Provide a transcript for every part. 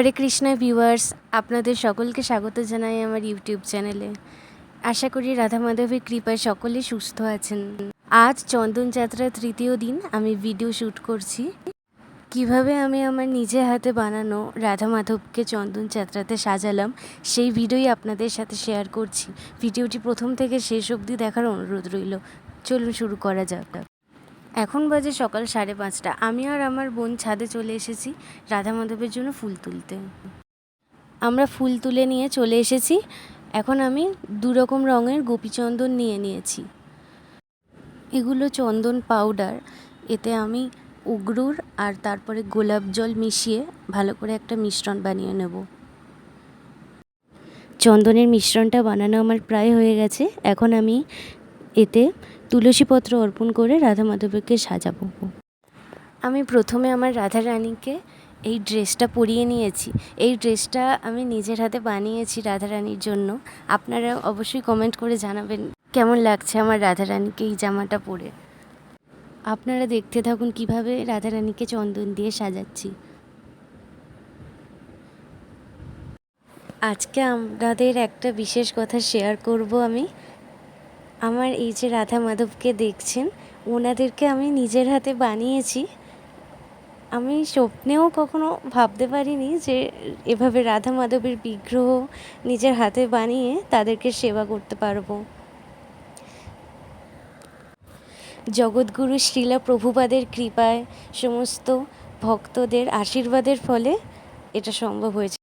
হরে Krishna viewers, আপনাদের সকলকে স্বাগত জানাই আমার ইউটিউব চ্যানেলে। আশা করি রাধা মাধবের কৃপায় সকলে সুস্থ আছেন। আজ চন্দন যাত্রার তৃতীয় দিন, আমি ভিডিও শ্যুট করছি। কীভাবে আমি আমার নিজে হাতে বানানো রাধা মাধবকে চন্দন যাত্রাতে সাজালাম, সেই ভিডিওই আপনাদের সাথে শেয়ার করছি। ভিডিওটি প্রথম থেকে শেষ অবধি দেখার অনুরোধ রইল। চলুন শুরু করা যাক। এখন বাজে সকাল সাড়ে পাঁচটা। আমি আর আমার বোন ছাদে চলে এসেছি রাধা মাধবের জন্য ফুল তুলতে। আমরা ফুল তুলে নিয়ে চলে এসেছি। এখন আমি দু রকম রঙের গোপীচন্দন নিয়ে নিয়েছি। এগুলো চন্দন পাউডার। এতে আমি উগরুর আর তারপরে গোলাপ জল মিশিয়ে ভালো করে একটা মিশ্রণ বানিয়ে নেব। চন্দনের মিশ্রণটা বানানো আমার প্রায় হয়ে গেছে। এখন আমি এতে তুলসীপত্র অর্পণ করে রাধা মাধবকে সাজাবো। আমি প্রথমে আমার রাধা রানীকে এই ড্রেসটা পরিয়ে নিয়েছি। এই ড্রেসটা আমি নিজের হাতে বানিয়েছি রাধা রানীর জন্য। আপনারা অবশ্যই কমেন্ট করে জানাবেন কেমন লাগছে আমার রাধা রানীকে এই জামাটা পরে। আপনারা দেখতে থাকুন কীভাবে রাধা রানীকে চন্দন দিয়ে সাজাচ্ছি। আজকে আমাদের একটা বিশেষ কথা শেয়ার করব আমি। আমার এই যে রাধা মাধবকে দেখছেন, ওনাদেরকে আমি নিজের হাতে বানিয়েছি। আমি স্বপ্নেও কখনো ভাবতে পারিনি যে এভাবে রাধা মাধবের বিগ্রহ নিজের হাতে বানিয়ে তাদেরকে সেবা করতে পারব। জগৎগুরু শ্রীলা প্রভুপাদের কৃপায় সমস্ত ভক্তদের আশীর্বাদের ফলে এটা সম্ভব হয়েছে।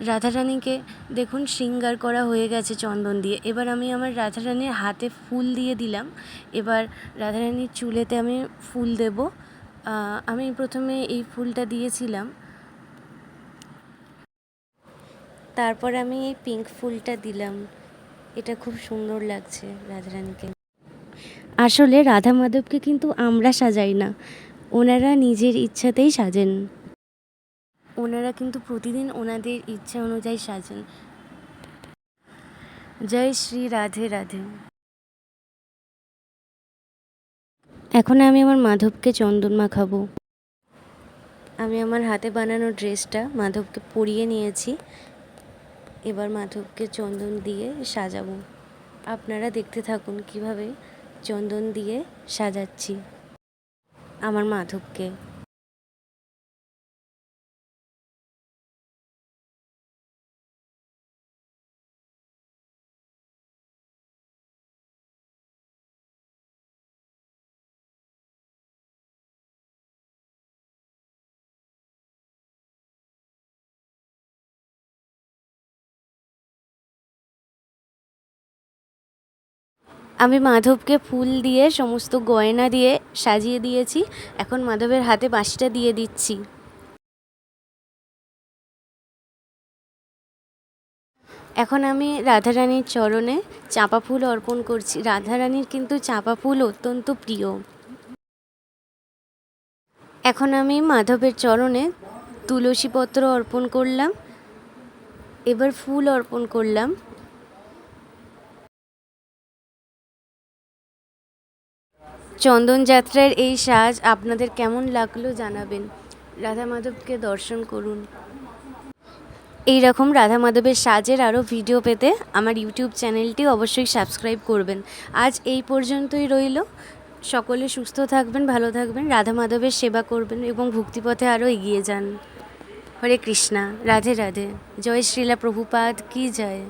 রাধারানীকে দেখুন শৃঙ্গার করা হয়ে গেছে চন্দন দিয়ে। এবার আমি আমার রাধারানীর হাতে ফুল দিয়ে দিলাম। এবার রাধারানীর চুলেতে আমি ফুল দেব। আমি প্রথমে এই ফুলটা দিয়েছিলাম। তারপর আমি এই পিঙ্ক ফুলটা দিলাম। এটা খুব সুন্দর লাগছে রাধারানীকে। আসলে রাধা মাধবকে কিন্তু আমরা সাজাই না। ওনারা নিজের ইচ্ছাতেই সাজেন। ওনারা কিন্তু প্রতিদিন ওনাদের ইচ্ছা অনুযায়ী সাজেন। জয় শ্রী রাধে রাধে। এখন আমি আমার মাধবকে চন্দন মাখাবো। আমি আমার হাতে বানানো ড্রেসটা মাধবকে পরিয়ে নিয়েছি। এবার মাধবকে চন্দন দিয়ে সাজাবো। আপনারা দেখতে থাকুন কীভাবে চন্দন দিয়ে সাজাচ্ছি। আমার মাধবকে। আমি মাধবকে ফুল দিয়ে, সমস্ত গয়না দিয়ে সাজিয়ে দিয়েছি। এখন মাধবের হাতে বাঁশিটা দিয়ে দিচ্ছি। এখন আমি রাধারানীর চরণে চাঁপা ফুল অর্পণ করছি। রাধারানীর কিন্তু চাঁপা ফুল অত্যন্ত প্রিয়। এখন আমি মাধবের চরণে তুলসী পত্র অর্পণ করলাম। এবার ফুল অর্পণ করলাম। চন্দন যাত্রার এই সাজ আপনাদের কেমন লাগল জানাবেন। রাধা মাধবকে দর্শন করুন। এই রকম রাধা মাধবের সাজের আরও ভিডিও পেতে আমার ইউটিউব চ্যানেলটি অবশ্যই সাবস্ক্রাইব করবেন। আজ এই পর্যন্তই রইল। সকলে সুস্থ থাকবেন, ভালো থাকবেন, রাধা মাধবের সেবা করবেন এবং ভক্তিপথে আরও এগিয়ে যান। হরে কৃষ্ণা, রাধে রাধে। জয় শ্রীলা প্রভুপাদ, কি জয়।